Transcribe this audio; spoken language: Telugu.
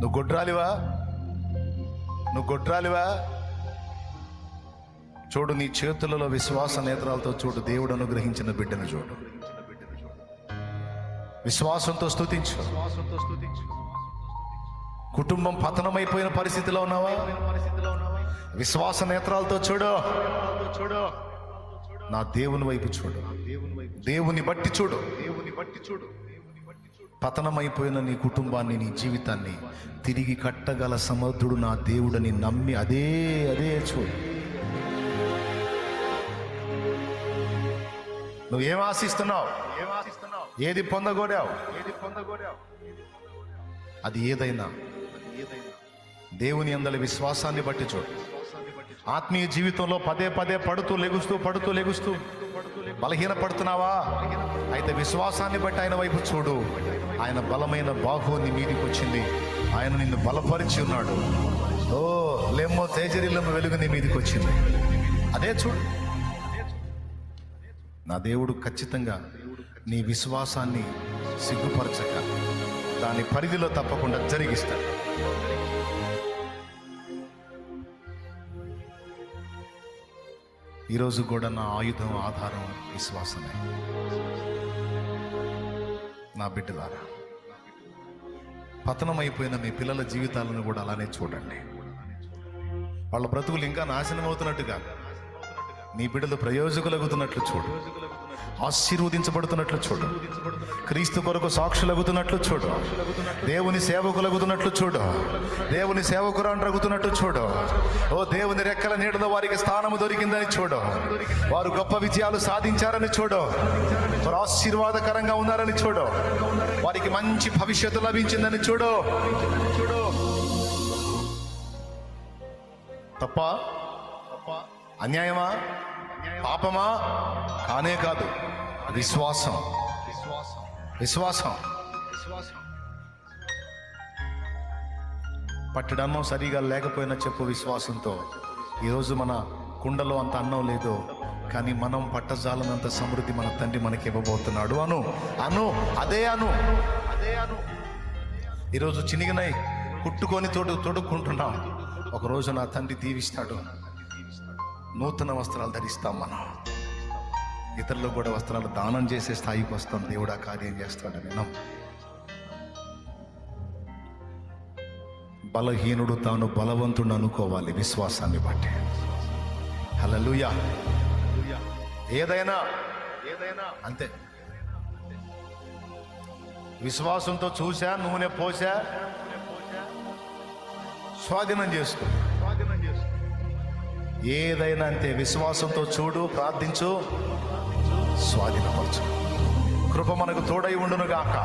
నువ్వు గొడ్రాలివా? నువ్వు గొడ్రాలివా? చూడు నీ చేతులలో విశ్వాస నేత్రాలతో చూడు దేవుడు అనుగ్రహించిన బిడ్డను చూడు. విశ్వాసంతో స్థుతించు కుటుంబం పతనమైపోయిన పరిస్థితిలో ఉన్నావా? విశ్వాస నేత్రాలతో చూడు. చూడు నా దేవుని వైపు చూడు దేవుని బట్టి చూడు. దేవుని బట్టి చూడు. పతనమైపోయిన నీ కుటుంబాన్ని నీ జీవితాన్ని తిరిగి కట్టగల సమర్థుడు నా దేవుడని నమ్మి అదే అదే చూడు నువ్వు ఏం ఆశిస్తున్నావు? ఏది పొందగోడావు ఏది పొందగోడావు? అది ఏదైనా. దేవుని అందల విశ్వాసాన్ని బట్టి చూడు. ఆత్మీయ జీవితంలో పదే పదే పడుతూ లెగుస్తూ పడుతూ లెగుస్తూ బలహీన పడుతున్నావా అయితే విశ్వాసాన్ని బట్టి ఆయన వైపు చూడు. ఆయన బలమైన బాహు నీ మీదికి వచ్చింది. ఆయన నిన్ను బలపరిచి ఉన్నాడు. ఓ లెమ్మో తేజరిల్లమ్మ వెలుగు నీ మీదికి వచ్చింది. అదే చూడు. నా దేవుడు ఖచ్చితంగా నీ విశ్వాసాన్ని సిగ్గుపరచక దాని పరిధిలో తప్పకుండా జరిగిస్తాడు. ఈరోజు కూడా నా ఆయుధం ఆధారం విశ్వాసమే. నా బిడ్డలారా పతనమైపోయిన మీ పిల్లల జీవితాలను కూడా అలానే చూడండి. వాళ్ళ బ్రతుకులు ఇంకా నాశనం అవుతున్నట్టుగా నీ బిడ్డలు ప్రయోజకులగుతున్నట్లు చూడు. ఆశీర్వదించబడుతున్నట్లు చూడు. క్రీస్తు కొరకు సాక్షులగుతున్నట్లు చూడు. దేవుని సేవకులగుతున్నట్లు చూడు. దేవుని సేవకురాండ్రగుతున్నట్లు చూడు. ఓ దేవుని రెక్కల నీడలో వారికి స్థానము దొరికిందని చూడు. వారు గొప్ప విజయాలు సాధించారని చూడు. వారు ఆశీర్వాదకరంగా ఉన్నారని చూడు. వారికి మంచి భవిష్యత్తు లభించిందని చూడు చూడు. తప్ప అన్యాయమా? పాపమా? కానే కాదు. విశ్వాసం. విశ్వాసం. విశ్వాసం విశ్వాసం పట్టడమో సరిగా లేకపోయినా చెప్పు విశ్వాసంతో. ఈరోజు మన కుండలో అంత అన్నం లేదు. కానీ మనం పట్టజాలనంత సమృద్ధి మన తండ్రి మనకి ఇవ్వబోతున్నాడు అను అను అదే అను అదే అను. ఈరోజు చినిగినై కుట్టుకొని తోడు తొడుక్కుంటున్నాం. ఒకరోజు నా తండ్రి దీవిస్తాడు. నూతన వస్త్రాలు ధరిస్తాం మనం. ఇతరులు కూడా వస్త్రాలు దానం చేసే స్థాయికి వస్తాం. దేవుడు ఆ కార్యం చేస్తాడని నమ్ము బలహీనుడు తాను బలవంతుడు అనుకోవాలి విశ్వాసాన్ని బట్టి. హల్లెలూయా. ఏదైనా ఏదైనా అంతే. విశ్వాసంతో చూసా నూనె పోసా స్వాధీనం స్వాధీనం చేసుకో. ఏదైనా అంతే విశ్వాసంతో చూడు ప్రార్థించు స్వాధీనపరచు. కృప మనకు తోడై ఉండునుగాక.